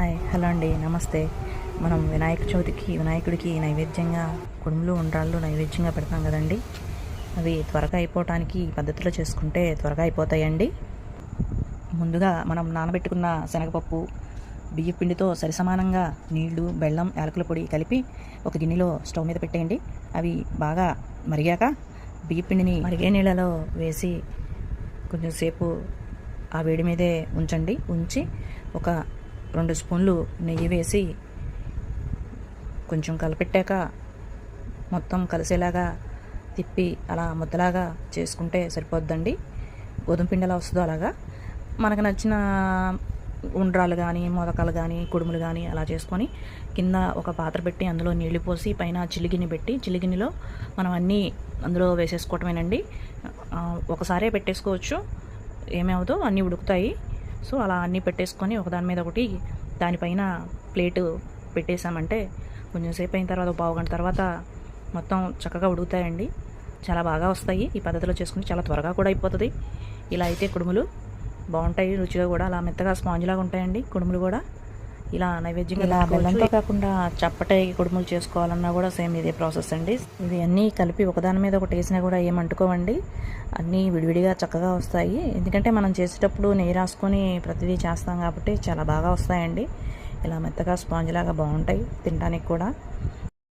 Hi hello అండి నమస్తే. మనం వినాయక చవితికి వినాయకుడికి నైవేద్యంగా కుడుములు ఉండ్రాళ్ళు నైవేద్యంగా పెడతాం కదండి. అవి త్వరగా అయిపోవటానికి ఈ పద్ధతిలో చేసుకుంటే త్వరగా అయిపోతాయండి. ముందుగా మనం నానబెట్టుకున్న శనగపప్పు బియ్య పిండితో సరిసమానంగా నీళ్ళు బెల్లం యాలకుల పొడి కలిపి ఒక గిన్నెలో స్టవ్ మీద పెట్టేయండి. అవి బాగా మరిగాక బియ్య పిండిని మరిగే నీళ్ళలో వేసి కొంచెం సేపు ఆ వేడి మీదే ఉంచండి. ఉంచి ఒక రెండు స్పూన్లు నెయ్యి వేసి కొంచెం కలిపెట్టాక మొత్తం కలిసేలాగా తిప్పి అలా ముద్దలాగా చేసుకుంటే సరిపోద్దండి. గోధుమ పిండి ఎలా వస్తుందో అలాగా. మనకు నచ్చిన ఉండ్రాలు కానీ మొదకలు కానీ కుడుములు కానీ అలా చేసుకొని కింద ఒక పాత్ర పెట్టి అందులో నీళ్ళు పోసి పైన చిలిగిని పెట్టి చిలిగినిలో మనం అన్నీ అందులో వేసేసుకోవటమేనండి. ఒకసారే పెట్టేసుకోవచ్చు. ఏమవుదో అన్నీ ఉడుకుతాయి. సో అలా అన్నీ పెట్టేసుకొని ఒకదాని మీద ఒకటి దానిపైన ప్లేటు పెట్టేసామంటే కొంచెం సేపు అయిన తర్వాత ఒక పావు గంట తర్వాత మొత్తం చక్కగా ఉడుకుతాయండి. చాలా బాగా వస్తాయి. ఈ పద్ధతిలో చేసుకుని చాలా త్వరగా కూడా అయిపోతుంది. ఇలా అయితే కుడుములు బాగుంటాయి. రుచిగా కూడా అలా మెత్తగా స్పాంజ్ లాగా ఉంటాయండి కుడుములు కూడా. ఇలా నైవేద్యంగా బెల్లంతో కాకుండా చప్పటి కుడుములు చేసుకోవాలన్నా కూడా సేమ్ ఇదే ప్రాసెస్ అండి. ఇవి అన్నీ కలిపి ఒకదాని మీద ఒకటి వేసినా కూడా ఏమంటుకోవండి అన్నీ విడివిడిగా చక్కగా వస్తాయి. ఎందుకంటే మనం చేసేటప్పుడు నెయ్యి రాసుకొని ప్రతిదీ చేస్తాం కాబట్టి చాలా బాగా వస్తాయండి. ఇలా మెత్తగా స్పాంజ్ లాగా బాగుంటాయి తినడానికి కూడా.